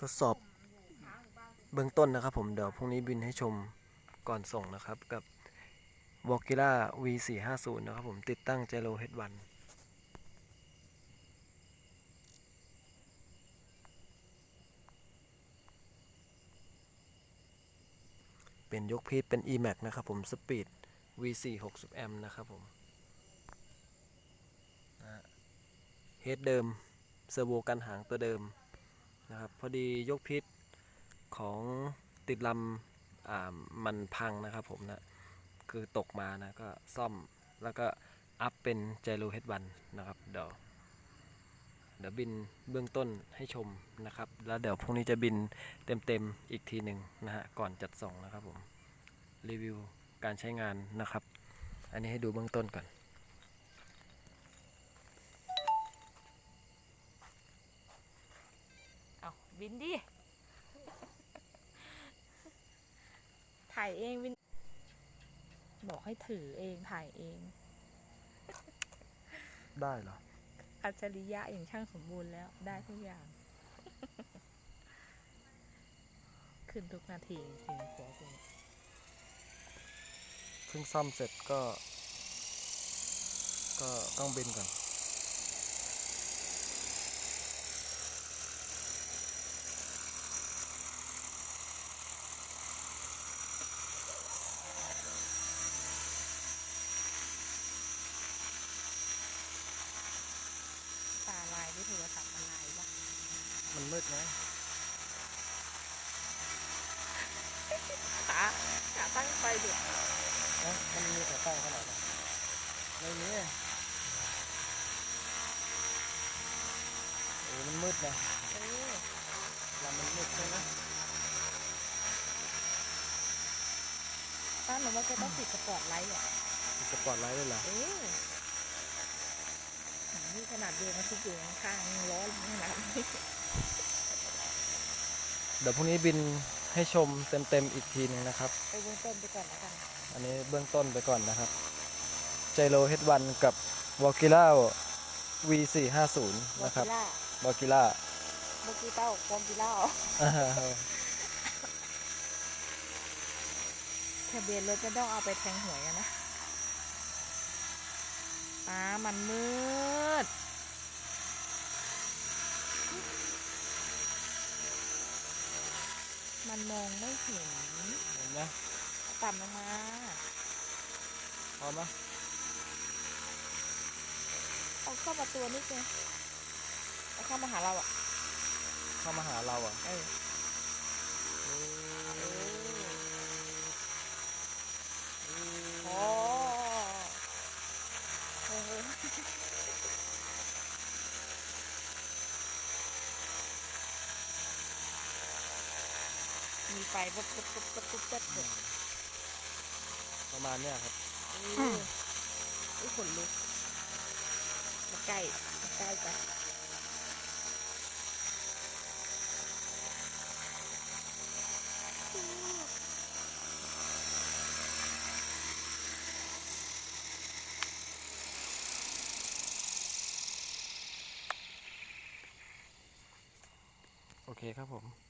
ทดสอบเบื้องต้นนะครับผมเดี๋ยวพรุ่งนี้บินให้ชมก่อนส่งนะครับกับ w a l k i l a V450 นะครับผมติดตั้ง Gyro H1 เป็นยกพีทเป็น E-Max นะครับผมสปีด V4 60 แอมนะครับผมเฮดเดิมเซอร์โวกันหางตัวเดิม นะครับพอดียกพิษของติดลำมันพังนะครับผมนะคือตกมานะก็ซ่อมแล้วก็อัพเป็นไจโรเฮดวันนะครับเดี๋ยวเดี๋ยวบินเบื้องต้นให้ชมนะครับ แล้วเดี๋ยวพรุ่งนี้จะบินเต็มๆอีกทีหนึ่งนะฮะก่อนจัดส่งนะครับผมรีวิวการใช้งานนะครับ อันนี้ให้ดูเบื้องต้นก่อน เอา วินดิ ถ่ายเองวิน บอกให้ถือเองถ่ายเอง ได้เหรอ อัจฉริยะอย่างช่างสมบูรณ์แล้วได้ทุกอย่าง ขึ้นทุกนาทีจริงหัวกูเพิ่งซ่อมเสร็จก็ ก็ต้องบินก่อน ตาลายด้วยโทรศัพท์มันลายวะ มันมืดไงขาขาตั้งไฟเด็กเอ๊ะมันมีแต่ตั้งขนาดไหนไม่มีโอ้มันมืดนะเออลำมันมืดใช่ไหมป้าหนูว่าแกต้องติดสปอตไลท์อะมีสปอตไลท์ด้วยเหรอเออนี่ขนาดเดินมาทุกอยู่ข้างๆยังร้อนขนาดนี้ เดี๋ยวพรุ่งนี้บินให้ชมเต็มๆอีกทีหนึงนะครับ ไปเบื้องต้นไปก่อนแล้วกันอันนี้เบื้องต้นไปก่อนนะครับ j จโ h เฮดวันกับ w a l k i l a V450 วอนะครับกิล่า w a l k i l a เมื่อกี้เต้าวอกิล่าทะเบียนรถไม่ต้องเอาไปแทงหวยอะนะป้ามันมืด มันมองไม่เห็นเห็นไหมต่ำลงมาพอไหมเอาเข้ามาตัวนิดนึงเอาเข้ามาหาเราอะ เข้ามาหาเราอะ เออ โอ้เออ มีไฟปุ๊บปุ๊บปุ๊บปุ๊บปุ๊บปุ๊บปุ๊บประมาณเนี้ยครับเอออุ้ยขนลุกมาใกล้มาใกล้จ้ะอืมโอเคครับผม